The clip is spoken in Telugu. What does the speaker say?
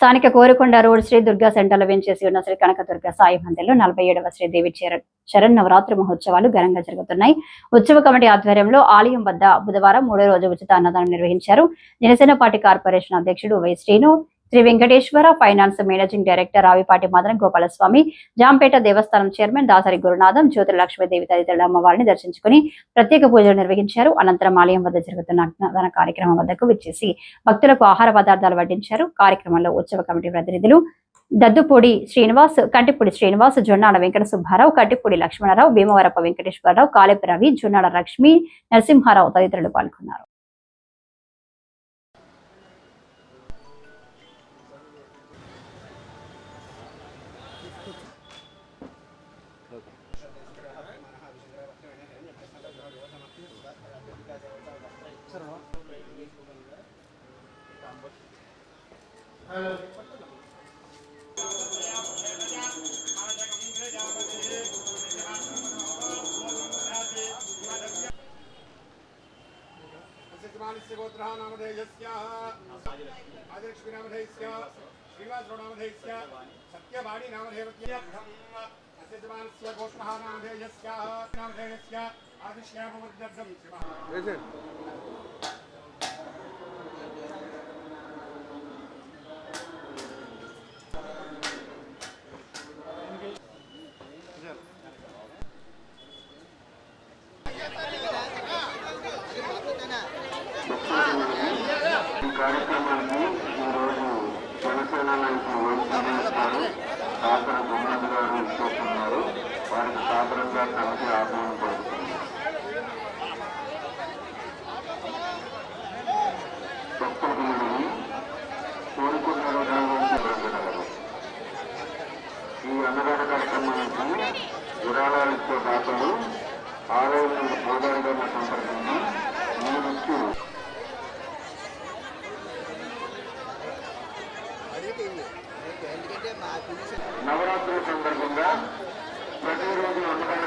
స్థానిక కోరుకొండ రోడ్ శ్రీ దుర్గా సెంటర్లో వెంచేసి ఉన్న శ్రీ కనకదుర్గ సాయి మందిర్లో నలభై ఏడవ శ్రీదేవి చరణ్ శరణ్ నవరాత్రి మహోత్సవాలు ఘనంగా జరుగుతున్నాయి. ఉత్సవ కమిటీ ఆధ్వర్యంలో ఆలయం వద్ద బుధవారం మూడో రోజు ఉచిత అన్నదానం నిర్వహించారు. జనసేన పార్టీ కార్పొరేషన్ అధ్యక్షుడు Y Srinu Sri Venkateswara finance managing director Ravipati Madana Gopalaswamy Jampeta దేవస్థానం చైర్మన్ దాసరి గురునాథం జ్యోతి లక్ష్మీదేవి తదితరుల అమ్మవారిని దర్శించుకుని ప్రత్యేక పూజలు నిర్వహించారు. అనంతరం ఆలయం వద్ద జరుగుతున్న అన్నదాన కార్యక్రమం వద్దకు విచ్చేసి భక్తులకు ఆహార పదార్థాలు వడ్డించారు. కార్యక్రమంలో ఉత్సవ కమిటీ ప్రతినిధులు దద్దుపూడి శ్రీనివాస్ కంటిపూడి శ్రీనివాస్ జొన్నాడ వెంకట సుబ్బారావు కంటిపూడి లక్ష్మణరావు భీమవరప్ప వెంకటేశ్వరరావు కాలేపు రవి జొన్నాడ లక్ష్మి నరసింహారావు తదితరులు పాల్గొన్నారు. गोत्रः नामधेयस्याः आदिलक्ष्मी नामधेयस्य श्रीनिवासगौडनामधेयस्य सत्यवाणी नामधेयस्य अस्य गोष्ठः नामधेयस्याः नामधेयस्य आदिश्यामवर्गं शिवः కార్యక్రమానికి ఈరోజు జనసేన నాయకులు ఓడిస్తారు కాకర గుమ్మడి గారు ఇచ్చేస్తున్నారు వారికి సాధారణంగా కలిసి ఆహ్వానం పడుతుంది భక్తులని కోరుకున్న విధానాన్ని జరగగలరు ఈ అన్నదాన కార్యక్రమానికి విరాళాలు ఇచ్చే దాతలు ఆలయం పూజారి గారిని సంప్రదించి మీరిచ్చు నవరాత్రుల సందర్భంగా ప్రతిరోజు అన్నదాన